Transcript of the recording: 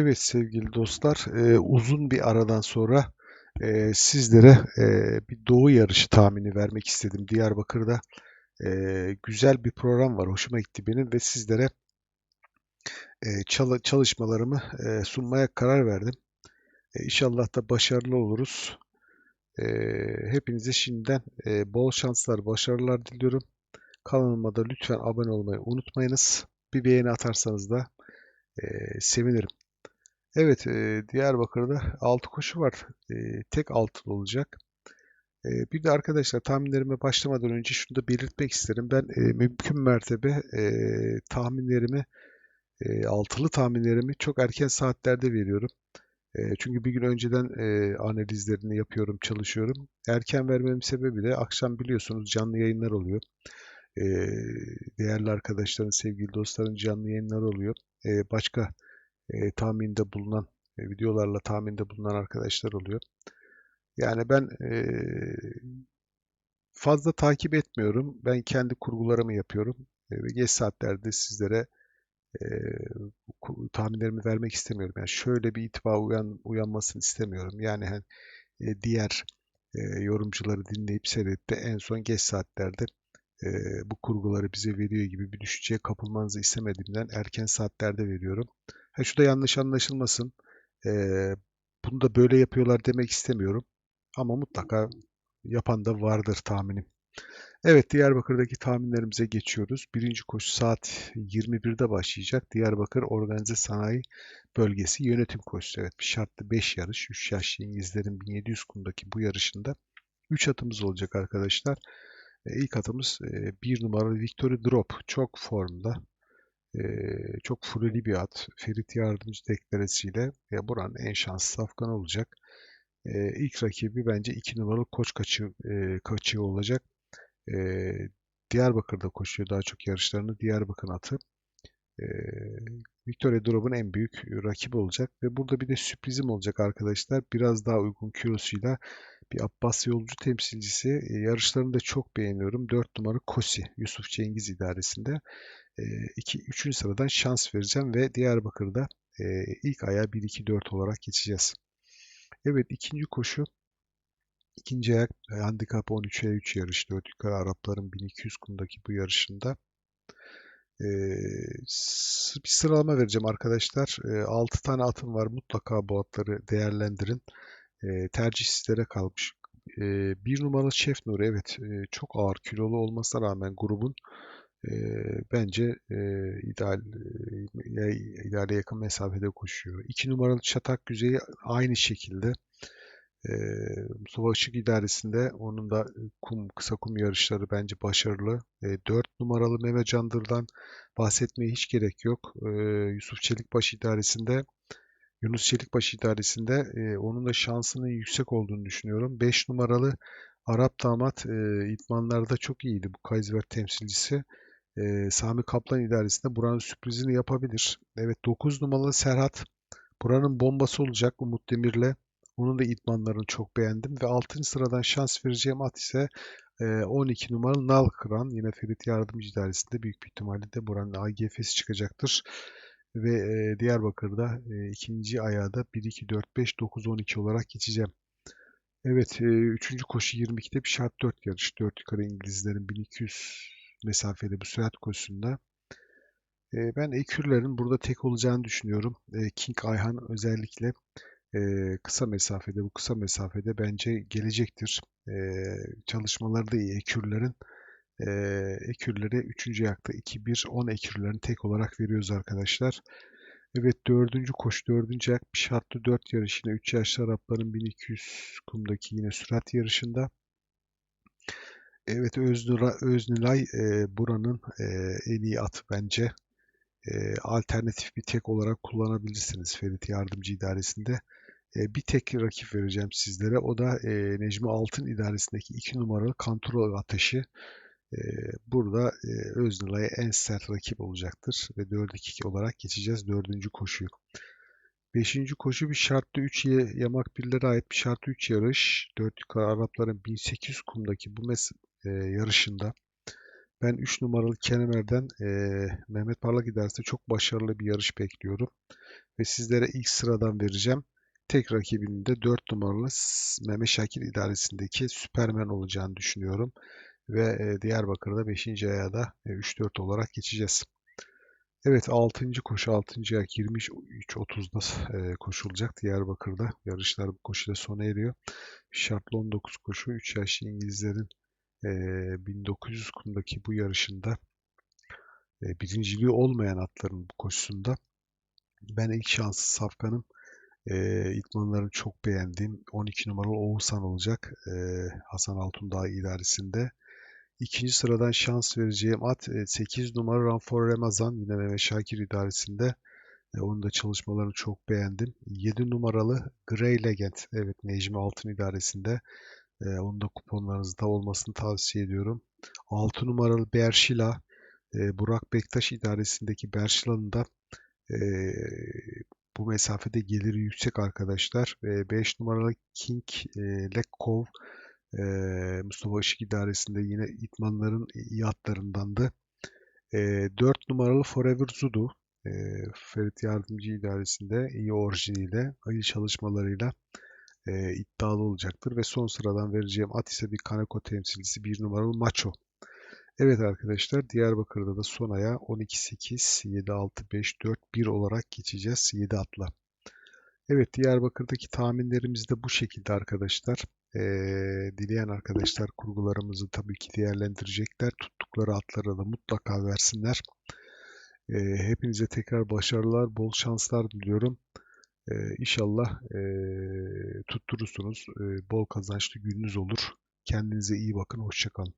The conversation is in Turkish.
Evet sevgili dostlar, e, uzun bir aradan sonra e, sizlere e, bir doğu yarışı tahmini vermek istedim. Diyarbakır'da e, güzel bir program var, hoşuma gitti benim ve sizlere e, çal- çalışmalarımı e, sunmaya karar verdim. E, İnşallah da başarılı oluruz. E, hepinize şimdiden e, bol şanslar, başarılar diliyorum. Kanalıma da lütfen abone olmayı unutmayınız. Bir beğeni atarsanız da e, sevinirim. Evet, e, Diyarbakır'da 6 koşu var. E, tek altılı olacak. E, bir de arkadaşlar tahminlerime başlamadan önce şunu da belirtmek isterim. Ben e, mümkün mertebe e, tahminlerimi, e, altılı tahminlerimi çok erken saatlerde veriyorum. E, çünkü bir gün önceden e, analizlerini yapıyorum, çalışıyorum. Erken vermemin sebebi de akşam biliyorsunuz canlı yayınlar oluyor. E, değerli arkadaşların, sevgili dostların canlı yayınlar oluyor. E, başka e, tahminde bulunan, e, videolarla tahminde bulunan arkadaşlar oluyor. Yani ben e, fazla takip etmiyorum. Ben kendi kurgularımı yapıyorum. E, ve geç saatlerde sizlere e, tahminlerimi vermek istemiyorum. Yani şöyle bir itibar uyan, uyanmasını istemiyorum. Yani hani, e, diğer e, yorumcuları dinleyip seyredip de en son geç saatlerde e, bu kurguları bize veriyor gibi bir düşünceye kapılmanızı istemediğimden erken saatlerde veriyorum. Ha, şu da yanlış anlaşılmasın. E, bunu da böyle yapıyorlar demek istemiyorum. Ama mutlaka yapan da vardır tahminim. Evet, Diyarbakır'daki tahminlerimize geçiyoruz. Birinci koşu saat 21'de başlayacak. Diyarbakır Organize Sanayi Bölgesi Yönetim Koşusu. Evet, bir şartlı 5 yarış. 3 yaşlı İngilizlerin 1700 kumdaki bu yarışında 3 atımız olacak arkadaşlar. İlk atımız e, 1 numaralı Victory Drop. Çok formda. E, çok fulleli bir at. Ferit Yardımcı deklaresiyle e, buranın en şanslı safkanı olacak. E, ilk rakibi bence 2 numaralı Koç kaçı, kaçığı olacak. Diyarbakır'da koşuyor daha çok yarışlarını. Diyarbakır atı. Victoria Drop'un en büyük rakibi olacak. Ve burada bir de sürprizim olacak arkadaşlar. Biraz daha uygun kilosuyla bir Abbas Yolcu temsilcisi. E, yarışlarını da çok beğeniyorum. 4 numara Kosi, Yusuf Cengiz idaresinde. 2 3. sıradan şans vereceğim ve Diyarbakır'da e, ilk aya 1-2-4 olarak geçeceğiz. Evet ikinci koşu ikinci ayak e, handikap 13'e 3 yarış 4 yukarı Arapların 1200 kumdaki bu yarışında e, bir sıralama vereceğim arkadaşlar. E, 6 tane atım var. Mutlaka bu atları değerlendirin. E, tercih sizlere kalmış. E, bir numaralı Şef Nuri evet e, çok ağır kilolu olmasına rağmen grubun e, bence e, ideal e, ideale yakın mesafede koşuyor. 2 numaralı Çatak Güzeyi aynı şekilde e, Mustafa Işık idaresinde onun da kum kısa kum yarışları bence başarılı. E, 4 numaralı Mehmet Candır'dan bahsetmeye hiç gerek yok. E, Yusuf Çelikbaş idaresinde Yunus Çelikbaş idaresinde e, onun da şansının yüksek olduğunu düşünüyorum. 5 numaralı Arap damat e, idmanlarda çok iyiydi bu Kaysver temsilcisi. E, Sami Kaplan idaresinde buranın sürprizini yapabilir. Evet 9 numaralı Serhat buranın bombası olacak Umut Demir'le. Onun da idmanlarını çok beğendim ve 6. sıradan şans vereceğim at ise e, 12 numaralı Nal Kıran. Yine Ferit Yardımcı idaresinde büyük bir ihtimalle de buranın AGF'si çıkacaktır. Ve e, Diyarbakır'da e, ikinci ayağı da 1, 2, 4, 5, 9, 12 olarak geçeceğim. Evet, e, üçüncü koşu 22'de bir şart 4 yarış. 4 yukarı İngilizlerin 1200 mesafeli bu sürat koşusunda. E, ben ekürlerin burada tek olacağını düşünüyorum. E, King Ayhan özellikle e, kısa mesafede, bu kısa mesafede bence gelecektir. E, çalışmaları da iyi ekürlerin. E, ekürleri 3. ayakta 2-1 10 ekürlerini tek olarak veriyoruz arkadaşlar. Evet dördüncü koş dördüncü ayak bir şartlı 4 yarış yine 3 yaşlı Arapların 1200 kumdaki yine sürat yarışında. Evet Öznura, Öznilay e, buranın e, en iyi atı bence. E, alternatif bir tek olarak kullanabilirsiniz Ferit Yardımcı İdaresi'nde. E, bir tek rakip vereceğim sizlere. O da e, Necmi Altın İdaresi'ndeki 2 numaralı Kantoro Ateşi. E, burada e, Öznilay'a en sert rakip olacaktır. Ve 4-2 olarak geçeceğiz 4. koşuyu. 5. koşu bir şartlı 3 yamak birlere ait bir şartlı 3 yarış. 4 yukarı Arapların 1800 kumdaki bu mes e, yarışında Ben 3 numaralı Kenemer'den eee, Mehmet Parlak idaresinde çok başarılı bir yarış bekliyorum. Ve sizlere ilk sıradan vereceğim. Tek rakibinin de 4 numaralı Mehmet Şakir idaresindeki Süpermen olacağını düşünüyorum. Ve e, Diyarbakır'da 5. aya da e, 3-4 olarak geçeceğiz. Evet 6. koşu 6. ayak 23.30'da e, koşulacak Diyarbakır'da. Yarışlar bu koşuyla sona eriyor. Şartlı 19 koşu 3 yaşlı İngilizlerin e, 1900 kumdaki bu yarışında birinciliği olmayan atların bu koşusunda ben ilk şansı Safkan'ın e, idmanlarını çok beğendiğim 12 numaralı Oğuzhan olacak e, Hasan Altundağ idaresinde. İkinci sıradan şans vereceğim at e, 8 numara Ranfor Ramazan yine Mehmet Şakir idaresinde. E, onun da çalışmalarını çok beğendim. 7 numaralı Grey Legend evet Necmi Altın idaresinde. E, onun da kuponlarınızda olmasını tavsiye ediyorum. 6 numaralı Berşila e, Burak Bektaş idaresindeki Berşila'nın da e, bu mesafede geliri yüksek arkadaşlar. Ve 5 numaralı King e, Lekov e, Mustafa Işık idaresinde yine itmanların iyi atlarındandı. E, 4 numaralı Forever Zudu e, Ferit Yardımcı idaresinde iyi orijiniyle, iyi çalışmalarıyla e, iddialı olacaktır. Ve son sıradan vereceğim at ise bir Kaneko temsilcisi 1 numaralı Macho. Evet arkadaşlar Diyarbakır'da da son aya 12-8, 7-6-5-4-1 olarak geçeceğiz 7 atla. Evet Diyarbakır'daki tahminlerimiz de bu şekilde arkadaşlar. Ee, dileyen arkadaşlar kurgularımızı tabii ki değerlendirecekler. Tuttukları atlara da mutlaka versinler. Ee, hepinize tekrar başarılar, bol şanslar diliyorum. Ee, inşallah e, tutturursunuz. Ee, bol kazançlı gününüz olur. Kendinize iyi bakın. Hoşçakalın.